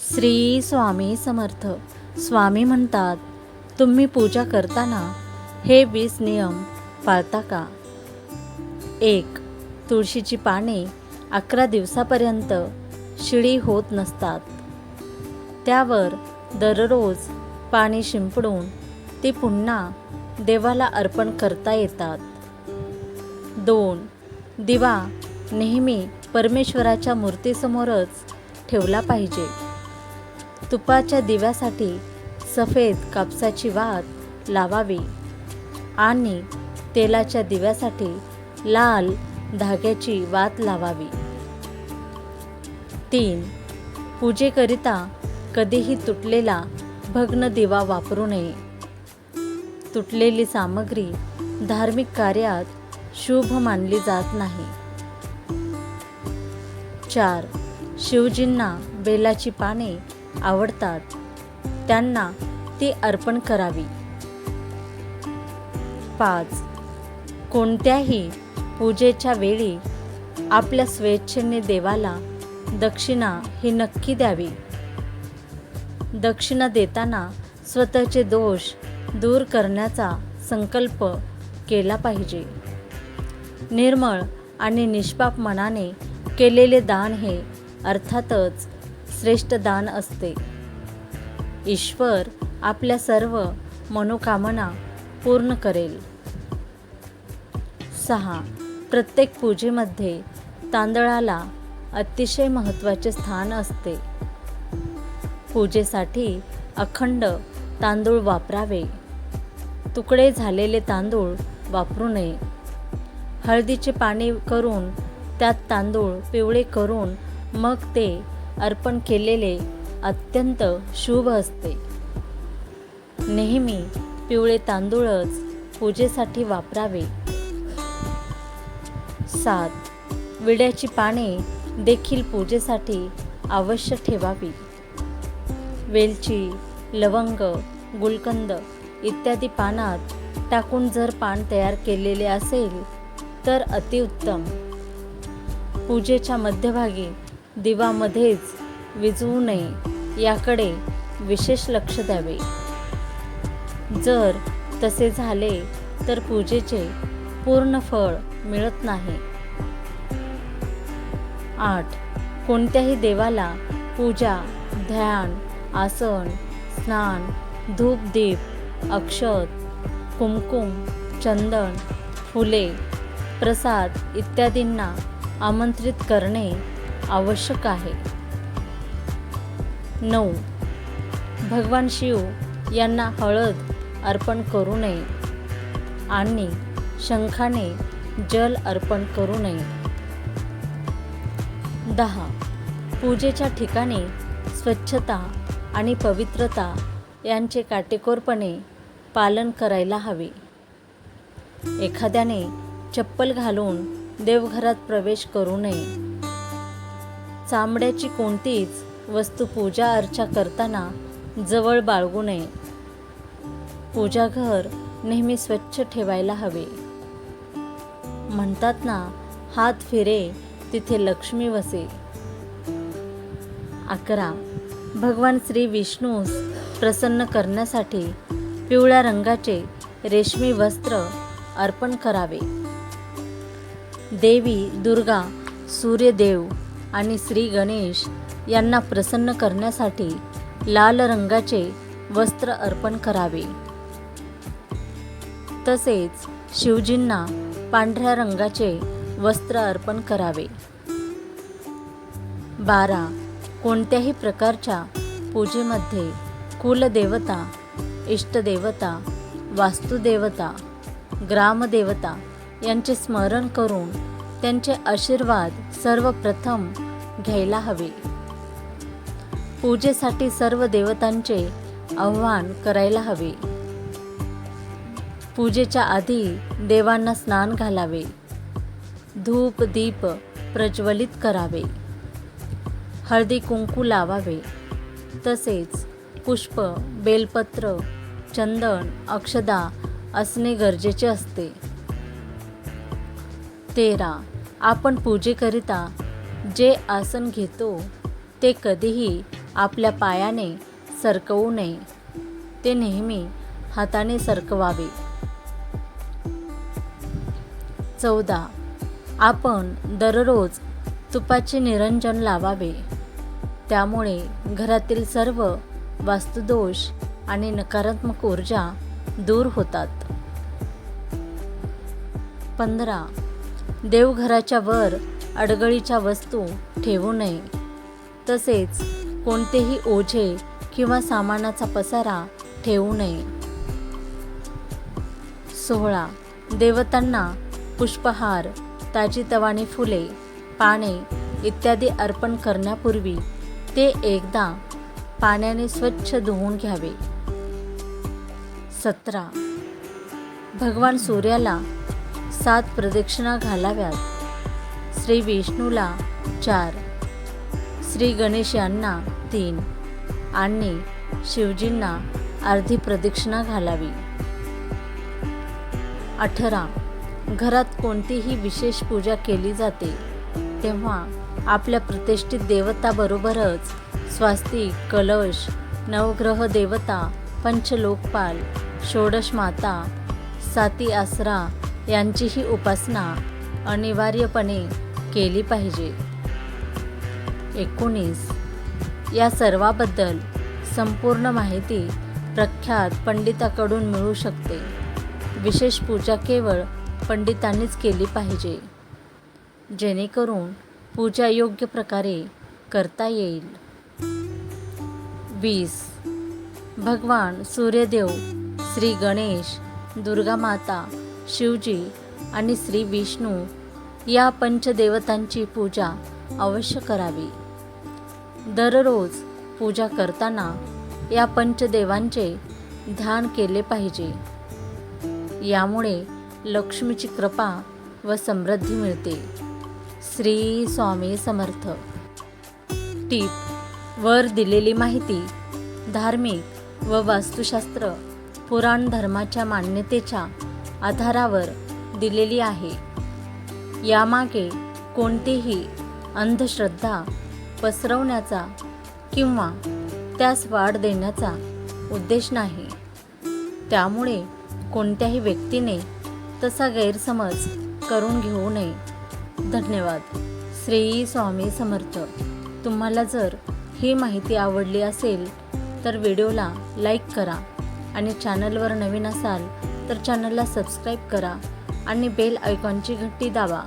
श्री स्वामी समर्थ. स्वामी म्हणतात तुम्ही पूजा करताना हे वीस नियम पाळता का? एक तुळशीची पाने अकरा दिवसापर्यंत शिळी होत नसतात. त्यावर दररोज पाणी शिंपडून ती पुन्हा देवाला अर्पण करता येतात. दोन दिवा नेहमी परमेश्वराच्या मूर्तीसमोरच ठेवला पाहिजे. तुपाच्या दिव्यासाठी सफेद कापसाची वात लावावी आणि तेलाच्या दिव्यासाठी लाल धाग्याची वात लावावी. तीन. पूजेकरिता कधीही तुटलेला भग्न दिवा वापरू नये. तुटलेली सामग्री धार्मिक कार्यात शुभ मानली जात नाही. चार. शिवजींना बेलाची पाने आवडतात. त्यांना ती अर्पण करावी. पाच. कोणत्याही पूजेच्या वेळी आपल्या स्वेच्छेने देवाला दक्षिणा ही नक्की द्यावी. दक्षिणा देताना स्वतःचे दोष दूर करण्याचा संकल्प केला पाहिजे. निर्मळ आणि निष्पाप मनाने केलेले दान हे अर्थातच श्रेष्ठ दान असते. ईश्वर आपल्या सर्व मनोकामना पूर्ण करेल. सहा. प्रत्येक पूजेमध्ये तांदळाला अतिशय महत्त्वाचे स्थान असते. पूजेसाठी अखंड तांदूळ वापरावे. तुकडे झालेले तांदूळ वापरू नये. हळदीचे पाणी करून त्यात तांदूळ पिवळे करून मग ते अर्पण केलेले अत्यंत शुभ असते. नेहमी पिवळे तांदूळच पूजेसाठी वापरावे. सात विड्याची पाने देखील पूजेसाठी अवश्य ठेवावी. वेलची लवंग गुलकंद इत्यादी पानात टाकून जर पान तयार केलेले असेल तर अतिउत्तम. पूजेच्या मध्यभागी दिवामध्येच विजवू नये याकडे विशेष लक्ष द्यावे. जर तसे झाले तर पूजेचे पूर्ण फळ मिळत नाही. आठ. कोणत्याही देवाला पूजा ध्यान आसन स्नान धूपदीप अक्षत कुमकुम चंदन फुले प्रसाद इत्यादींना आमंत्रित करणे आवश्यक आहे. नऊ. भगवान शिव यांना हळद अर्पण करू नये आणि शंखाने जल अर्पण करू नये. दहा. पूजेच्या ठिकाणी स्वच्छता आणि पवित्रता यांचे काटेकोरपणे पालन करायला हवे. एखाद्याने चप्पल घालून देवघरात प्रवेश करू नये. चामड्याची कोणतीच वस्तू पूजा अर्चा करताना जवळ बाळगू नये. पूजाघर नेहमी स्वच्छ ठेवायला हवे. म्हणतात ना हात फिरे तिथे लक्ष्मी वसे. अकरा. भगवान श्री विष्णूस प्रसन्न करण्यासाठी पिवळ्या रंगाचे रेशमी वस्त्र अर्पण करावे. देवी दुर्गा सूर्यदेव आणि श्री गणेश यांना प्रसन्न करण्यासाठी लाल रंगाचे वस्त्र अर्पण करावे. तसेच शिवजींना पांढऱ्या रंगाचे वस्त्र अर्पण करावे. बारा. कोणत्याही प्रकारच्या पूजेमध्ये कुलदेवता इष्टदेवता वास्तुदेवता ग्रामदेवता यांचे स्मरण करून त्यांचे आशीर्वाद सर्वप्रथम घ्यायला हवे. पूजेसाठी सर्व देवतांचे आव्हान करायला हवे. पूजेच्या आधी देवांना स्नान घालावे. धूप दीप प्रज्वलित करावे. हळदी कुंकू लावावे. तसेच पुष्प बेलपत्र चंदन अक्षदा असणे गरजेचे असते. तेरा. आपण पूजेकरिता जे आसन घेतो ते कधीही आपल्या पायाने सरकवू नये. ते नेहमी हाताने सरकवावे. चौदा. आपण दररोज तुपाचे निरंजन लावावे. त्यामुळे घरातील सर्व वास्तुदोष आणि नकारात्मक ऊर्जा दूर होतात. पंधरा. देवघराच्या वर अडगळीच्या वस्तू ठेवू नये. तसेच कोणतेही ओझे किंवा सामानाचा पसारा ठेवू नये. सोहळा. देवतांना पुष्पहार ताजीतवाणी फुले पाने इत्यादी अर्पण करण्यापूर्वी ते एकदा पाण्याने स्वच्छ धुवून घ्यावे. सतरा. भगवान सूर्याला सात प्रदक्षिणा घालाव्यात. श्री विष्णूला चार श्री गणेश यांना तीन आणि शिवजींना अर्धी प्रदक्षिणा घालावी. अठरा घरात कोणतीही विशेष पूजा केली जाते तेव्हा आपल्या प्रतिष्ठित देवताबरोबरच स्वास्तिक कलश नवग्रह देवता पंचलोकपाल षोडश माता साती आसरा यांचीही उपासना अनिवार्यपणे केली पाहिजे. एकोणीस. या सर्वाबद्दल संपूर्ण माहिती प्रख्यात पंडिताकडून मिळू शकते. विशेष पूजा केवळ पंडितांनीच केली पाहिजे. जेणेकरून पूजा योग्य प्रकारे करता येईल. वीस. भगवान सूर्यदेव श्री गणेश दुर्गा माता शिवजी आणि श्री विष्णू या पंचदेवतांची पूजा अवश्य करावी. दररोज पूजा करताना या पंचदेवांचे ध्यान केले पाहिजे. यामुळे लक्ष्मीची कृपा व समृद्धी मिळते. श्री स्वामी समर्थ. टीप. वर दिलेली माहिती धार्मिक व वास्तुशास्त्र पुराण धर्माच्या मान्यतेच्या आधारावर दिलेली आहे. यामागे कोणतीही अंधश्रद्धा पसरवण्याचा किंवा त्यास वाढ देण्याचा उद्देश नाही. त्यामुळे कोणत्याही व्यक्तीने तसा गैरसमज करून घेऊ नये. धन्यवाद. श्री स्वामी समर्थ. तुम्हाला जर ही माहिती आवडली असेल तर व्हिडिओला लाईक करा आणि चॅनलवर नवीन असाल तर चॅनलला सबस्क्राईब करा आणि बेल आयकॉनची घट्टी दाबा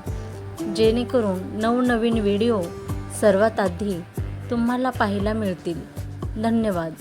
जेणेकरून नवनवीन व्हिडिओ सर्वात आधी तुम्हाला पाहायला मिळतील. धन्यवाद.